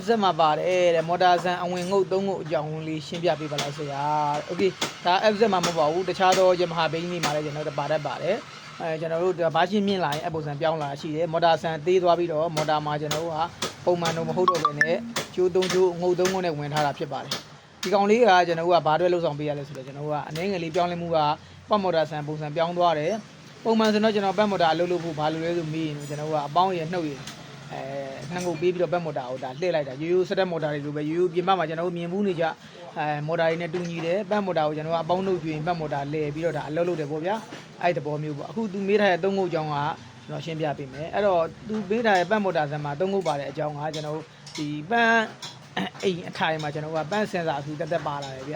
FZ မှာပါတယ်တဲ့မော်တာဆန်အဝင်ငုတ်သုံးငုတ်အကြောင်းလေးရှင်းပြပေးပါလားဆရာ။ Okay ဒါ FZ မှာမဟုတ်ပါဘူးတခြားသော Yamaha ဘိန်းတွေမှာလည်းကျွန်တော်တို့ပါတတ်ပါတယ်။အဲကျွန်တော်တို့ဘာရှင်းမြင့်လာရင်အပုံစံပြောင်းလာရှိတယ်မော်တာဆန်သေးသွားပြီးတော့မော်တာမှာကျွန်တော်တို့ဟာပုံမှန်တော့မဟုတ်တော့ဘဲနဲ့ကျိုးသုံးကျိုးငုတ်သုံးငုတ်နဲ့ဝင်ထားတာဖြစ်ပါတယ်။ဒီကောင်လေးကကျွန်တော်တို့ကဘာအတွက်လှုပ်ဆောင်ပေးရလဲဆိုတော့ကျွန်တော်တို့ကအနည်းငယ်လေးပြောင်းလဲမှုကပတ်မော်တာဆန်ပုံစံပြောင်းသွားတယ်။ပုံမှန်ဆိုတော့ကျွန်တော်ပတ်မော်တာအလုပ်လုပ်ဖို့ဘာလိုလဲဆိုမေးရင်ကျွန်တော်တို့ကအပေါင်းရနှုတ်ရ အဲနှံကိုပေးပြီးတော့ပတ်မော်တာကိုဒါလှည့်လိုက်တာရိုးရိုးစက်တက်မော်တာတွေလိုပဲရိုးရိုးပြင်ပမှာကျွန်တော်တို့မြင်မှုနေကြအဲမော်တာတွေနဲ့တူညီတယ်ပတ်မော်တာကိုကျွန်တော်ကအပေါင်းနှုတ်ကျွင်ပတ်မော်တာလှည့်ပြီးတော့ဒါအလုပ်လုပ်တယ်ပေါ့ဗျာအဲ့ဒီသဘောမျိုးပေါ့အခုသူမေးထားတဲ့သုံးခုအကြောင်းကကျွန်တော်ရှင်းပြပေးမယ်အဲ့တော့သူမေးထားတဲ့ပတ်မော်တာဇာတ်မှာသုံးခုပါတဲ့အကြောင်းကကျွန်တော်တို့ဒီပန်းအိမ်အထိုင်မှာကျွန်တော်ကပန်းစင်စာအထူးတက်တက်ပါလာတယ်ဗျ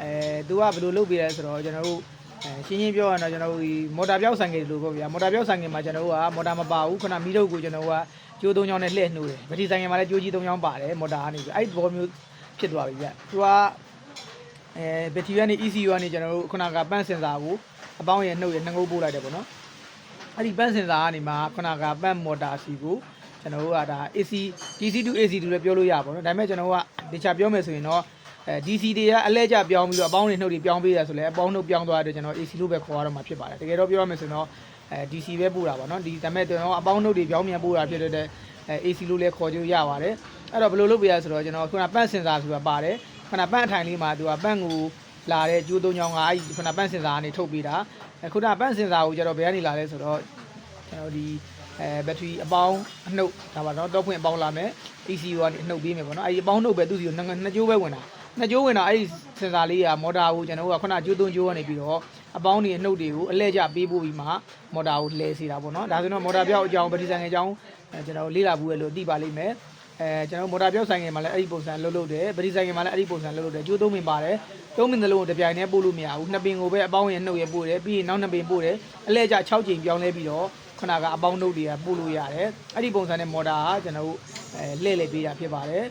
အဲသူကဘယ်လိုလုပ်ပေးလဲဆိုတော့ကျွန်တော်တို့အဲရှင်းရှင်းပြောရရင်တော့ကျွန်တော်တို့ဒီမော်တာပြောက်ဆိုင်ကလေးလိုပေါ့ဗျာမော်တာပြောက်ဆိုင်ကမှာကျွန်တော်တို့ကမော်တာမပါဘူးခုနမီးထုတ်ကိုကျွန်တော်တို့က ကျိုးသုံးချောင်းနဲ့လှည့်နှိုးတယ်ဗတိဆိုင်ကမှာလည်းကျိုးကြီးသုံးချောင်းပါတယ်မော်တာကနေပြီးအဲ့ဒီဘောမျိုးဖြစ်သွားပြီဗျသူကအဲဘက်ထရီကနေ ECU ကနေကျွန်တော်တို့ခုနကပန့်စင်စာကိုအပေါင်းရဲ့နှုတ်ရဲ့နှငုပ်ပို့လိုက်တယ်ပေါ့နော်အဲ့ဒီပန့်စင်စာကနေမှခုနကပန့်မော်တာစီကိုကျွန်တော်တို့ကဒါ AC DC to AC လို့လည်းပြောလို့ရပါတော့ဒါပေမဲ့ကျွန်တော်ကဒီချာပြောမယ်ဆိုရင်တော့ အဲ DC တွေကအလဲကျပြောင်းပြီးတော့အပေါင်းတွေနှုတ်တွေပြောင်းပေးရဆိုလဲအပေါင်းနှုတ်ပြောင်းသွားတဲ့ကျွန်တော် AC လို့ပဲခေါ်ရတော့မှာဖြစ်ပါတယ်တကယ်တော့ပြောရမယ်ဆိုရင်တော့အဲ DC ပဲပို့တာပါเนาะဒီဒါပေမဲ့ကျွန်တော်အပေါင်းနှုတ်တွေပြောင်းပြန်ပို့တာဖြစ်တဲ့အဲ AC လို့လည်းခေါ်ကြရပါတယ်အဲ့တော့ဘယ်လိုလုပ်ပြရဆိုတော့ကျွန်တော်ခုနပန့်စင်စာဆိုတာပါတယ်ခုနပန့်အထိုင်လေးမှာသူကပန့်ကိုလာတဲ့ကျိုးသုံးချောင်းကအဲ့ဒီခုနပန့်စင်စာကနေထုတ်ပေးတာအခုနပန့်စင်စာကိုကျတော့ဘယ်ကနေလာလဲဆိုတော့ကျွန်တော်ဒီအဲဘက်ထရီအပေါင်းအနှုတ်ဒါပါတော့တော့ဖွင့်အပေါင်းလာမယ် ECU ကနေအနှုတ်ပေးမယ်ပေါ့နော်အဲ့ဒီအပေါင်းနှုတ်ပဲသူစီကိုနှစ်ကြိုးပဲဝင်တာ နှစ်ကြိုးဝင်တာအဲ့ဒီစင်ဆာလေးကမော်တာကိုကျွန်တော်တို့ကခုနကျိုးသုံးကြိုးကနေပြီးတော့အပေါင်းတွေအနှုတ်တွေကိုအလဲကျပေးဖို့ပြီးမှမော်တာကိုလဲစီတာပေါ့နော်ဒါဆိုတော့မော်တာပြောက်အကြောင်းပတိဆိုင်ငယ်အကြောင်းအဲကျွန်တော်လေ့လာဘူးလေလို့သိပါလိမ့်မယ်အဲကျွန်တော်မော်တာပြောက်ဆိုင်ငယ်မှာလည်းအဲ့ဒီပုံစံလှုပ်လှုပ်တယ်ပတိဆိုင်ငယ်မှာလည်းအဲ့ဒီပုံစံလှုပ်လှုပ်တယ်ကျိုးသုံးပင်ပါတယ်သုံးပင်သလုံးကိုတစ်ပြိုင်တည်းပို့လို့မရဘူးနှစ်ပင်ကိုပဲအပေါင်းရဲ့နှုတ်ရဲ့ပို့တယ်ပြီးရင်နောက်နှစ်ပင်ပို့တယ်အလဲကျ6ချိန်ပြောင်းလဲပြီးတော့ခုနကအပေါင်းနှုတ်တွေကပို့လို့ရတယ်အဲ့ဒီပုံစံနဲ့မော်တာကကျွန်တော်တို့အဲလှည့်လည်ပေးတာဖြစ်ပါတယ်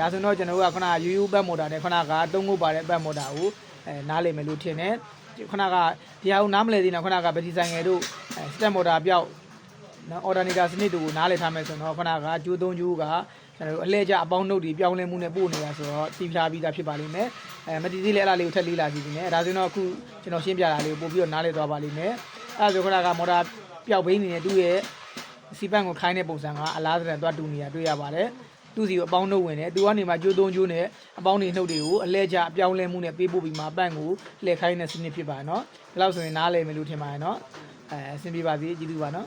ဒါဆိုတော့ကျွန်တော်တို့ကခုနကယူယူဘတ်မော်တာနဲ့ခုနကသုံးခုပါတဲ့ဘတ်မော်တာကိုအဲနားလည်မယ်လို့ထင်တယ်ခုနကဒီဟာကိုနားမလည်သေးတာခုနကဗတိဆိုင်ငယ်တို့စတက်မော်တာပြောက်နော်အော်ဒါနေတာစနစ်တို့ကိုနားလည်ထားမယ်ဆိုတော့ခုနကကျိုးသုံးကျိုးကကျွန်တော်တို့အလဲကျအပေါင်းနှုတ်တွေပြောင်းလဲမှုနဲ့ပို့နေတာဆိုတော့တီးပြပြီးသားဖြစ်ပါလိမ့်မယ်အဲမတီးသေးလဲအဲ့လားလေးကိုထက်လေးလာကြည့်နေတယ်ဒါဆိုတော့အခုကျွန်တော်ရှင်းပြတာလေးကိုပို့ပြီးတော့နားလည်သွားပါလိမ့်မယ်အဲ့ဒါဆိုခုနကမော်တာပျောက်ဘိန်းနေနဲ့သူ့ရဲ့စီပန့်ကိုခိုင်းတဲ့ပုံစံကအလားတရံသွားတူနေတာတွေ့ရပါတယ် သူစီကိုအပေါင်းနှုတ်ဝင်တယ်သူကနေမှကျိုးသုံးကျိုးနဲ့အပေါင်းတွေနှုတ်တွေကိုအလဲကျအပြောင်းလဲမှုနဲ့ပေးပို့ပြီးမှပန့်ကိုလှည့်ခိုင်းတဲ့စနစ်ဖြစ်ပါတယ်နော်ဒီလောက်ဆိုရင်နားလည်မယ်လို့ထင်ပါတယ်နော်အဲအဆင်ပြေပါစေကြည့်သူပါနော်